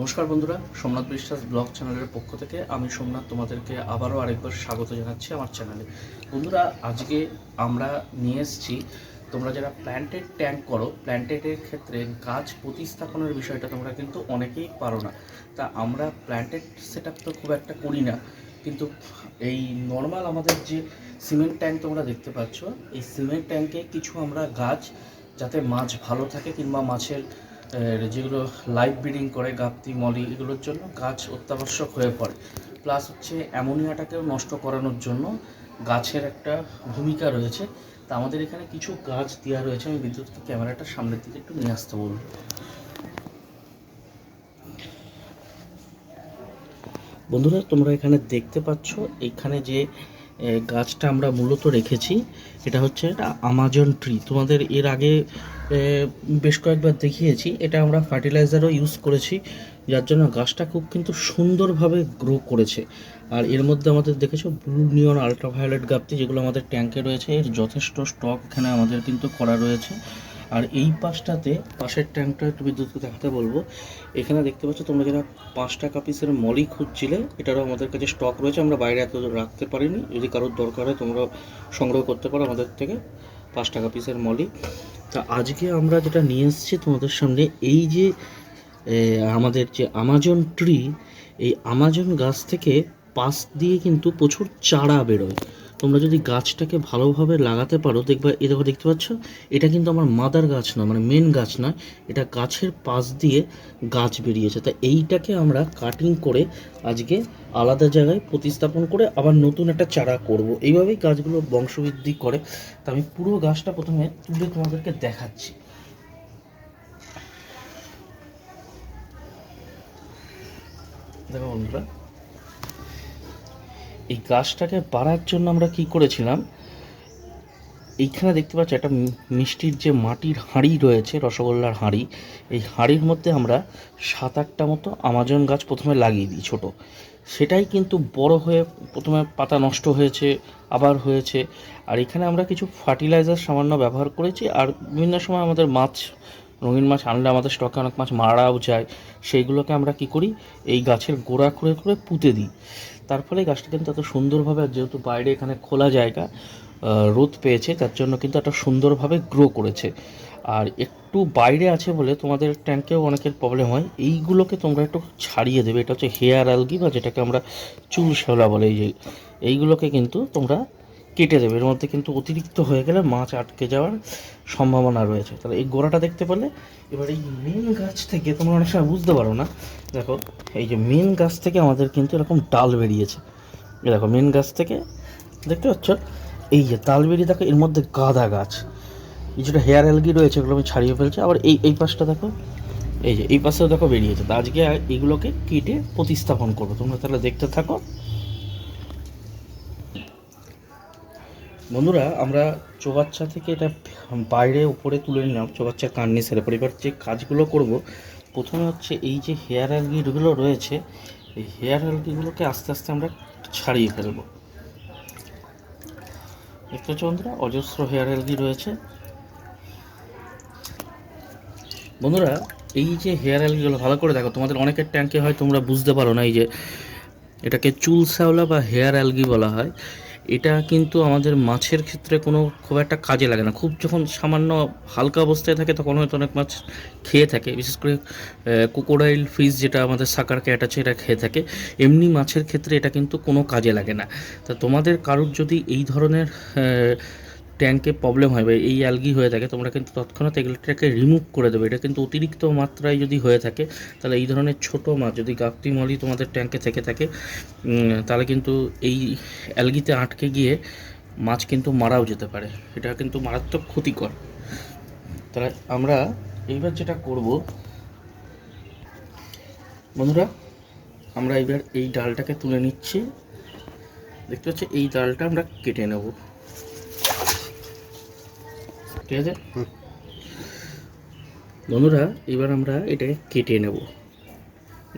নমস্কার বন্ধুরা, সোমনাথ বিশ্বাস ব্লগ চ্যানেলের পক্ষ থেকে আমি সোমনাথ তোমাদেরকে আবারও আরেকবার স্বাগত জানাচ্ছি আমার চ্যানেলে। বন্ধুরা, আজকে আমরা নিয়ে এসেছি, তোমরা যারা প্ল্যান্টেড ট্যাঙ্ক করো প্ল্যান্টেডের ক্ষেত্রে গাছ প্রতিস্থাপনের বিষয়টা তোমরা কিন্তু অনেকেই পারো না। তা আমরা প্ল্যান্টেড সেট তো খুব একটা করি না, কিন্তু এই নর্মাল আমাদের যে সিমেন্ট ট্যাঙ্ক তোমরা দেখতে পাচ্ছ, এই সিমেন্ট ট্যাঙ্কে কিছু আমরা গাছ যাতে মাছ ভালো থাকে কিংবা মাছের যেগুলো লাইভ ব্রিডিং করে, গাপ্তি, মলি, এগুলোর জন্য গাছ অত্যাবশ্যক হয়ে পড়ে। প্লাস হচ্ছে অ্যামোনিয়াটাকেও নষ্ট করানোর জন্য গাছের একটা ভূমিকা রয়েছে। তা আমাদের এখানে কিছু গাছ দেওয়া রয়েছে। আমি বিদ্যুৎ ক্যামেরাটা সামনের দিকে একটু নিয়ে আসতে বলব। বন্ধুরা, তোমরা এখানে দেখতে পাচ্ছ, এখানে যে গাছটা আমরা মূলত রেখেছি। এটা হচ্ছে এটা আমাজন ট্রি তোমাদের এর আগে বেশ কয়েকবার দেখিয়েছি। এটা আমরা ফার্টিলাইজারও ইউজ করেছি। যার জন্য গাছটা খুব কিন্তু সুন্দরভাবে গ্রো করেছে। আর এর মধ্যে আমাদের দেখেছ ব্লু নিয়ন আলট্রাভায়োলেট গাপ্তি যেগুলো আমাদের ট্যাঙ্কে রয়েছে, এর যথেষ্ট স্টক এখানে আমাদের কিন্তু করা রয়েছে। আর এই পাশটাতে, পাশের ট্যাঙ্কটা একটু বিদ্যুৎকে দেখাতে বলব। এখানে দেখতে পাচ্ছ তোমরা যারা পাঁচ টাকা পিসের মলি খুঁজছিলে, এটারও আমাদের কাছে স্টক রয়েছে, আমরা বাইরে এত রাখতে পারিনি। যদি কারোর দরকার হয় তোমরা সংগ্রহ করতে পারো আমাদের থেকে পাঁচ টাকা পিসের মলি। তা আজকে আমরা যেটা নিয়ে এসেছি তোমাদের সামনে, এই যে আমাদের যে আমাজন ট্রি এই আমাজন গাছ থেকে পাশ দিয়ে কিন্তু প্রচুর চারা বেরোয়। তোমরা যদি গাছটাকে ভালোভাবে লাগাতে পারো, দেখবা এ দেখো, দেখতে পাচ্ছ? এটা কিন্তু আমার মাদার গাছ না মানে মেন গাছ নয়। এটা গাছের পাশ দিয়ে গাছ বেরিয়েছে। তা এইটাকে আমরা কাটিং করে আজকে আলাদা জায়গায় প্রতিস্থাপন করে আবার নতুন একটা চারা করব। এইভাবেই গাছগুলো বংশবৃদ্ধি করে। তা আমি পুরো গাছটা প্রথমে তুলে তোমাদেরকে দেখাচ্ছি। দেখো বন্ধুরা এই গাছটাকে বাড়ার জন্য আমরা কি করেছিলাম? এইখানে দেখতে পাচ্ছি একটা মিষ্টির যে মাটির হাঁড়ি রয়েছে, রসগোল্লার হাঁড়ি, এই হাঁড়ির মধ্যে আমরা সাত আটটা মতো আমাজন গাছ প্রথমে লাগিয়ে দিই ছোট। সেটাই কিন্তু বড় হয়ে প্রথমে পাতা নষ্ট হয়েছে, আবার হয়েছে। আর এখানে আমরা কিছু ফার্টিলাইজার সামান্য ব্যবহার করেছি, আর বিভিন্ন সময় আমাদের মাছ, রঙিন মাছ আনলে আমাদের স্টকে অনেক মাছ মারাও যায়। সেইগুলোকে আমরা কি করি? এই গাছের গোড়া করে করে পুঁতে দিই। তার ফলে গাছটা কিন্তু এত সুন্দরভাবে, যেহেতু বাইরে এখানে খোলা জায়গা রোদ পেয়েছে, তার জন্য কিন্তু একটা সুন্দরভাবে গ্রো করেছে। আর একটু বাইরে আছে বলে তোমাদের ট্যাঙ্কেও অনেকের প্রবলেম হয়। এইগুলোকে তোমরা একটু ছাড়িয়ে দেবে। এটা হচ্ছে হেয়ার অ্যালগি বা যেটাকে আমরা চুল শ্যাওলা বলে। এই যে, এইগুলোকে কিন্তু তোমরা কেটে দেবে এর মধ্যে কিন্তু অতিরিক্ত হয়ে গেলে মাছ আটকে যাওয়ার সম্ভাবনা রয়েছে। তাহলে এই গোড়াটা দেখতে পেলে, এবার এই মেন গাছ থেকে তোমরা অনেক সময় বুঝতে পারো না। দেখো, এই যে মেন গাছ থেকে আমাদের কিন্তু এরকম ডাল বেরিয়েছে। দেখো মেন গাছ থেকে দেখতে পাচ্ছ? এই যে তাল বেরিয়ে, দেখো, এর মধ্যে গাঁদা গাছ। কিছুটা হেয়ার অ্যালগি রয়েছে, এগুলো আমি ছাড়িয়ে ফেলছি। আবার এই এই পাশটা দেখো, এই যে, এই পাশেও দেখো বেরিয়েছে। আজকে এইগুলোকে কেটে প্রতিস্থাপন করব। তোমরা তাহলে দেখতে থাকো। বন্ধুরা, আমরা চোবাচ্চা থেকে এটা বাইরে উপরে তুলে নিলাম। চৌবাচ্চার কান্নি সেরে পরে এবার যে কাজগুলো করব, প্রথমে হচ্ছে এই যে হেয়ার অ্যালগিগুলো রয়েছে, এই হেয়ার অ্যালগিগুলোকে আস্তে আস্তে আমরা ছাড়িয়ে ফেলব। পাচ্ছ বন্ধুরা, অজস্র হেয়ার অ্যালগি রয়েছে। বন্ধুরা, এই যে হেয়ার অ্যালগিগুলো ভালো করে দেখো, তোমাদের অনেকের ট্যাঙ্কে হয়, তোমরা বুঝতে পারো না, এই যে এটাকে চুল শ্যাওলা বা হেয়ার অ্যালগি বলা হয়। এটা কিন্তু আমাদের মাছের ক্ষেত্রে কোনো খুব একটা কাজে লাগে না। খুব যখন সামান্য হালকা অবস্থায় থাকে, তখন হয়তো অনেক মাছ খেয়ে থাকে। বিশেষ করে কোকোডাইল ফিশ যেটা আমাদের সাকার ক্যাট আছে, এটা খেয়ে থাকে। এমনি মাছের ক্ষেত্রে এটা কিন্তু কোনো কাজে লাগে না। তা তোমাদের কারোর যদি এই ধরনের ট্যাঙ্কে প্রবলেম হয় বা এই অ্যালগি হয়ে থাকে, তোমরা কিন্তু তৎক্ষণাৎ এগুলোটাকে রিমুভ করে দেবে। এটা কিন্তু অতিরিক্ত মাত্রায় যদি হয়ে থাকে, তাহলে এই ধরনের ছোট মাছ যদি গাপ্তি মলি তোমাদের ট্যাঙ্কে থেকে থাকে তাহলে কিন্তু এই অ্যালগিতে আটকে গিয়ে মাছ কিন্তু মারাও যেতে পারে। এটা কিন্তু মারাত্মক ক্ষতিকর। তাহলে আমরা এইবার যেটা করব, বন্ধুরা, আমরা এইবার এই ডালটাকে তুলে নিচ্ছি। দেখতে পাচ্ছি, এই ডালটা আমরা কেটে নেব। ঠিক আছে? বন্ধুরা, এবার আমরা এটাকে কেটে নেব।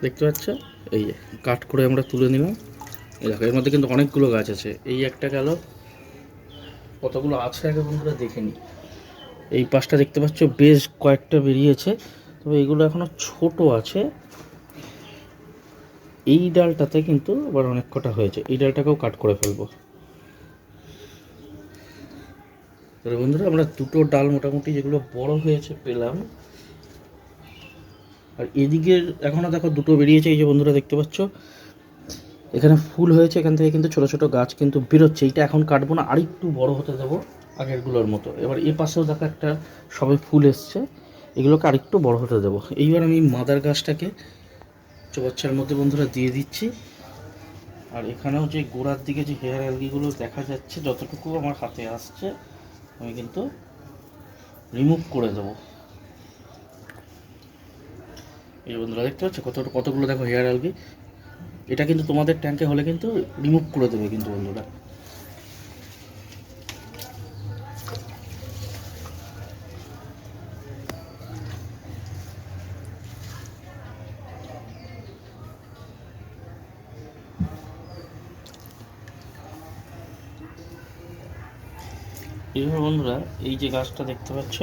দেখতে পাচ্ছ? এই যে, কাট করে আমরা তুলে নিলাম। দেখো, এর মধ্যে কিন্তু অনেকগুলো গাছ আছে। এই একটা গেল। কতগুলো আছে আগে বন্ধুরা দেখে নিই এই পাশটা দেখতে পাচ্ছ, বেশ কয়েকটা বেরিয়েছে। তবে এগুলো এখনও ছোট আছে। এই ডালটাতে কিন্তু আবার অনেক কটা হয়েছে। এই ডালটাকেও কাট করে ফেলব। তাহলে বন্ধুরা, আমরা দুটো ডাল মোটামুটি যেগুলো বড় হয়েছে পেলাম। আর এদিকের এখনও দেখো দুটো বেরিয়েছে, এই যে বন্ধুরা দেখতে পাচ্ছ। এখানে ফুল হয়েছে, এখান থেকে কিন্তু ছোটো ছোটো গাছ কিন্তু বেরোচ্ছে। এইটা এখন কাটবো না আর একটু বড় হতে দেবো আগেরগুলোর মতো। এবার এ পাশেও দেখো একটা সবে ফুল এসছে, এগুলোকে আরেকটু বড় হতে দেবো। এইবার আমি মাদার গাছটাকে চোবাচ্চার মধ্যে বন্ধুরা দিয়ে দিচ্ছি। আর এখানেও যে গোড়ার দিকে যে হেয়ার অ্যালগিগুলো দেখা যাচ্ছে, যতটুকু আমার হাতে আসছে আমি কিন্তু রিমুভ করে দেবো। এই বন্ধুরা, দেখতে পাচ্ছ কত কতগুলো দেখো হেয়ার আলবি এটা কিন্তু তোমাদের ট্যাঙ্কে হলে কিন্তু রিমুভ করে দেবে কিন্তু বন্ধুরা। এইভাবে বন্ধুরা, এই যে গাছটা দেখতে পাচ্ছ,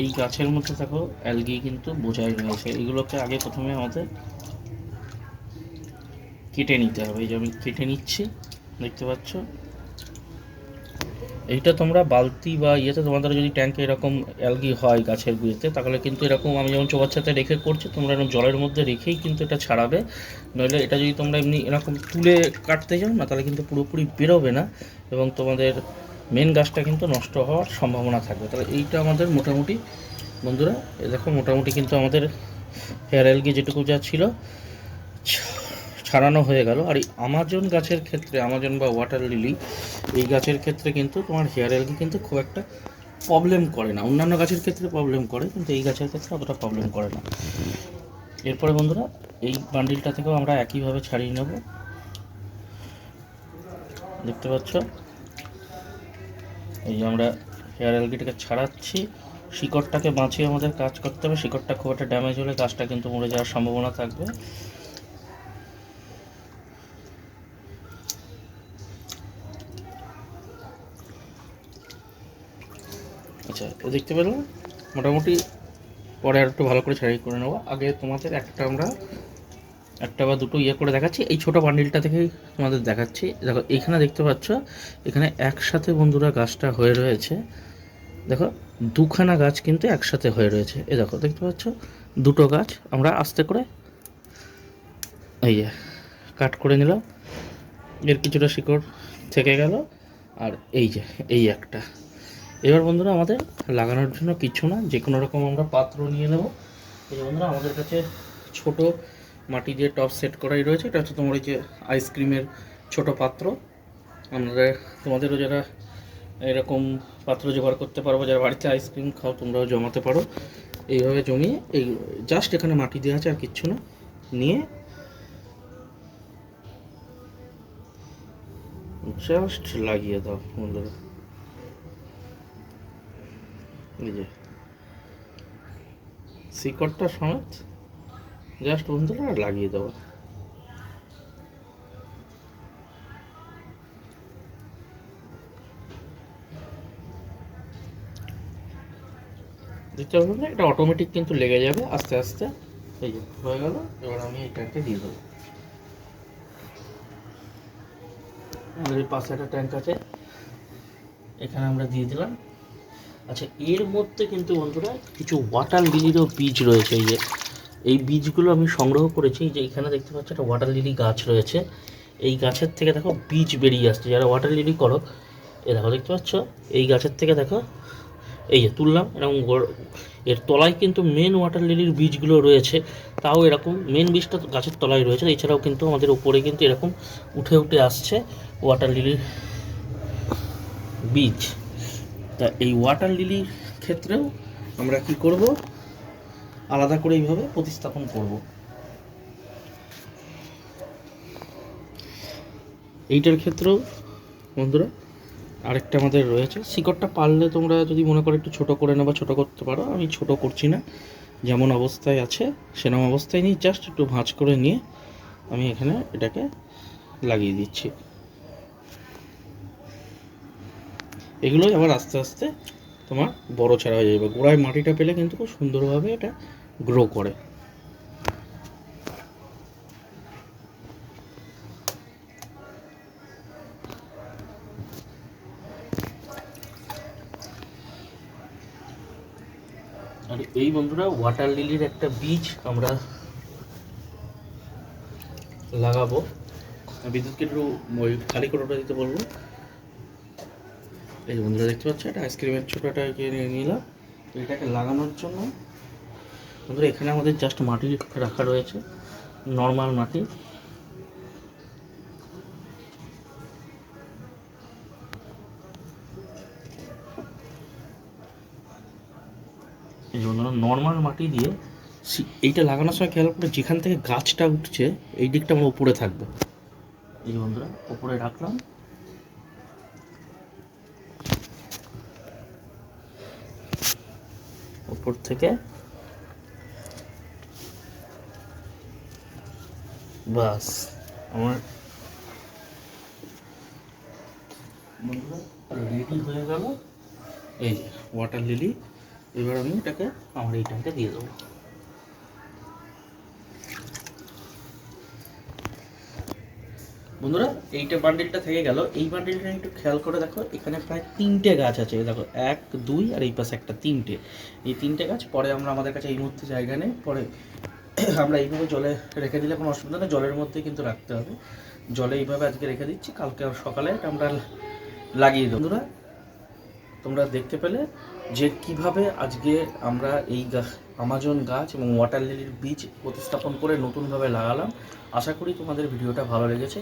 এই গাছের মধ্যে দেখো, অ্যালগি কিন্তু বোঝাই রয়েছে। এগুলোকে আগে প্রথমে আমাদের কেটে নিতে হবে। এই যে আমি কেটে নিচ্ছি, দেখতে পাচ্ছ? এইটা তোমরা বালতি বা ইয়েতে তোমাদের যদি ট্যাঙ্কে এরকম অ্যালগি হয় গাছের গুঁড়িতে, তাহলে কিন্তু এরকম আমি যেমন চোবাচ্চাতে রেখে করছি, তোমরা এরকম জলের মধ্যে রেখেই কিন্তু এটা ছাড়াবে। নইলে এটা যদি তোমরা এমনি এরকম তুলে কাটতে যাও না, তাহলে কিন্তু পুরোপুরি বেরোবে না। এবং তোমাদের মেন গাছটা কিন্তু নষ্ট হওয়ার সম্ভাবনা থাকবে। তাহলে এইটা আমাদের মোটামুটি, বন্ধুরা এ দেখো মোটামুটি কিন্তু আমাদের হেয়ার অ্যালগি যেটুকু যা ছিল, ছাড়ানো হয়ে গেল। আর এই আমাজন গাছের ক্ষেত্রে আমাজন বা ওয়াটার লিলি এই গাছের ক্ষেত্রে কিন্তু তোমার হেয়ার অ্যালগি কিন্তু খুব একটা প্রবলেম করে না। অন্যান্য গাছের ক্ষেত্রে প্রবলেম করে, কিন্তু এই গাছের ক্ষেত্রে অতটা প্রবলেম করে না। এরপরে বন্ধুরা, এই বান্ডিলটা থেকেও আমরা একইভাবে ছাড়িয়ে নেব। দেখতে পাচ্ছ? এই আমরা হেয়ার অ্যালগিটাকে ছাড়াচ্ছি। শিকড়টাকে বাঁচিয়ে আমাদের কাজ করতে হবে। শিকড়টা খুব একটা ড্যামেজ হলে গাছটা কিন্তু মরে যাওয়ার সম্ভাবনা থাকবে। আচ্ছা দেখতে পেলাম মোটামুটি পরে আর একটু ভালো করে ছাড়াই করে নেব। আগে তোমাদের একটা আমরা একটা বা দুটো ইয়ে করে দেখাচ্ছি। এই ছোটো বান্ডিলটা থেকেই তোমাদের দেখাচ্ছি। দেখো, এইখানে দেখতে পাচ্ছ, এখানে একসাথে বন্ধুরা গাছটা হয়ে রয়েছে। দেখো, দুখানা গাছ কিন্তু একসাথে হয়ে রয়েছে। এ দেখো, দেখতে পাচ্ছ? দুটো গাছ, আমরা আস্তে করে এই যে কাট করে নিলাম। এর কিছুটা শিকড় থেকে গেল, আর এই যে, এই একটা। এবার বন্ধুরা, আমাদের লাগানোর জন্য কিছু না যে কোনো রকম আমরা পাত্র নিয়ে নেব। এই বন্ধুরা, আমাদের কাছে ছোট মাটি দিয়ে টপ সেট করাই রয়েছে, এটা হচ্ছে তোমার ওই যে আইসক্রিমের ছোট পাত্র। আমরা তোমাদেরও যারা এরকম পাত্র জোগাড় করতে পারব, যারা বাড়িতে আইসক্রিম খাও, তোমরাও জমাতে পারো। এইভাবে জমিয়ে এই জাস্ট এখানে মাটি দেওয়া আছে আর কিচ্ছু না। নিয়ে জাস্ট লাগিয়ে দাও বন্ধুরা। শিকড়টা সমেত জাস্ট বন্ধুরা লাগিয়ে দেবো। দেখতে পাবেন না এটা অটোমেটিক কিন্তু লেগে যাবে আস্তে আস্তে। এই যে, হয়ে গেল। এবার আমি এটাকে দিয়ে দেবো। আমাদের পাশে একটা ট্যাঙ্ক আছে। এখানে আমরা দিয়ে দিলাম। আচ্ছা এর মধ্যে কিন্তু বন্ধুরা কিছু ওয়াটার লিলিরও বীজ রয়েছে এই যে। এই বীজগুলো আমি সংগ্রহ করেছি যে এখানে দেখতে পাচ্ছ একটা ওয়াটার লিলি গাছ রয়েছে। এই গাছের থেকে দেখো বীজ বেরিয়ে আসছে, যারা ওয়াটার লিলি করো, এ দেখো দেখতে পাচ্ছ, এই গাছের থেকে দেখো, এই যে তুললাম, এরকম এর তলায় কিন্তু মেন ওয়াটার লিলির বীজগুলো রয়েছে, তাও এরকম মেন বীজটা গাছের তলায় রয়েছে, এছাড়াও কিন্তু আমাদের উপরে কিন্তু এরকম উঠে উঠে আসছে ওয়াটার লিলির বীজ। তা এই ওয়াটার লিলির ক্ষেত্রেও আমরা কি করব? আলাদা করে এইভাবে প্রতিস্থাপন করব। এইটার ক্ষেত্রেও, বন্ধুরা, আরেকটা আমাদের রয়েছে। শিকড়টা পারলে তোমরা যদি মনে করো একটু ছোট করে নেবা ছোট করতে পারো, আমি ছোট করছি না। যেমন অবস্থায় আছে সেরকম অবস্থায় নিয়ে জাস্ট একটু ভাঁজ করে নিয়ে আমি এখানে এটাকে লাগিয়ে দিচ্ছি। এগুলোই আবার আস্তে আস্তে তোমার বড় ছাড়া হয়ে যাবে। গোড়ায় মাটিটা পেলে কিন্তু খুব সুন্দরভাবে এটা গ্রো করে। আর এই বন্ধুরা ওয়াটার লিলির একটা বীজ আমরা লাগাবো। বিদ্যুৎকে একটু ওই খালি করে দিতে বলব। এই বন্ধুরা দেখতে পাচ্ছ একটা আইসক্রিমের ছোটোটা নিয়ে নিলাম। এটাকে লাগানোর জন্য বন্ধুরা, এখানে আমাদের জাস্ট মাটি রাখা রয়েছে নর্মাল মাটি। এই জন্য নর্মাল মাটি দিয়ে এইটা লাগানোর সময় খেয়াল করে, যেখান থেকে গাছটা উঠছে, এই দিকটা আমরা উপরে থাকবে। এই বন্ধুরা, উপরে রাখলাম। উপর থেকে। বাস, আমার হয়ে গেল। এই যে ওয়াটার লিলি এবার আমি এটাকে আমার এইটাকে দিয়ে দেবো। বন্ধুরা, এইটা বান্ডিলটা থেকে গেল। এই বান্ডিলটা একটু খেয়াল করে দেখো, এখানে প্রায় তিনটে গাছ আছে। দেখো, এক, দুই আর এই পাশে একটা তিনটে। এই তিনটে গাছ, পরে আমরা আমাদের কাছে এই মুহূর্তে জায়গা নেই। পরে আমরা এইভাবে জলে রেখে দিলে কোনো অসুবিধা নেই। জলের মধ্যে কিন্তু রাখতে হবে। জলে এইভাবে আজকে রেখে দিচ্ছি। কালকে সকালে আমরা লাগিয়ে দেবো। বন্ধুরা, তোমরা দেখতে পেলে যে কীভাবে আজকে আমরা এই গা- আমাজন গাছ এবং ওয়াটার লিলির বীজ প্রতিস্থাপন করে নতুনভাবে লাগালাম। আশা করি তোমাদের ভিডিওটা ভালো লেগেছে।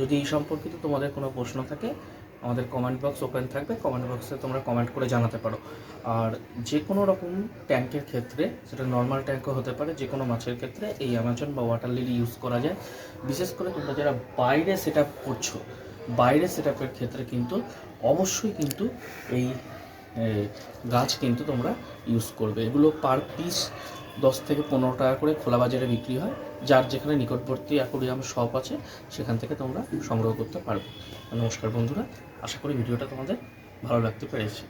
যদি এই সম্পর্কিত তোমাদের কোনো প্রশ্ন থাকে, আমাদের কমেন্ট বক্স ওপেন থাকবে। কমেন্ট বক্সে তোমরা কমেন্ট করে জানাতে পারো। আর যে কোনো রকম ট্যাঙ্কের ক্ষেত্রে, সেটা নর্মাল ট্যাঙ্কও হতে পারে যে কোনো মাছের ক্ষেত্রে এই অ্যামাজন বা ওয়াটার লিলি ইউজ করা যায়। বিশেষ করে তোমরা যারা বাইরে সেট করছ, বাইরে সেট ক্ষেত্রে কিন্তু অবশ্যই কিন্তু এই গাছ কিন্তু তোমরা ইউজ করবে। এগুলো পার পিস দশ থেকে পনেরো টাকা করে খোলা বাজারে বিক্রি হয়। যার যেখানে নিকটবর্তী অ্যাকোরিয়াম শপ আছে, সেখান থেকে তোমরা সংগ্রহ করতে পারবে। নমস্কার বন্ধুরা, আশা করি ভিডিওটা তোমাদের ভালো লাগতে পেরেছে।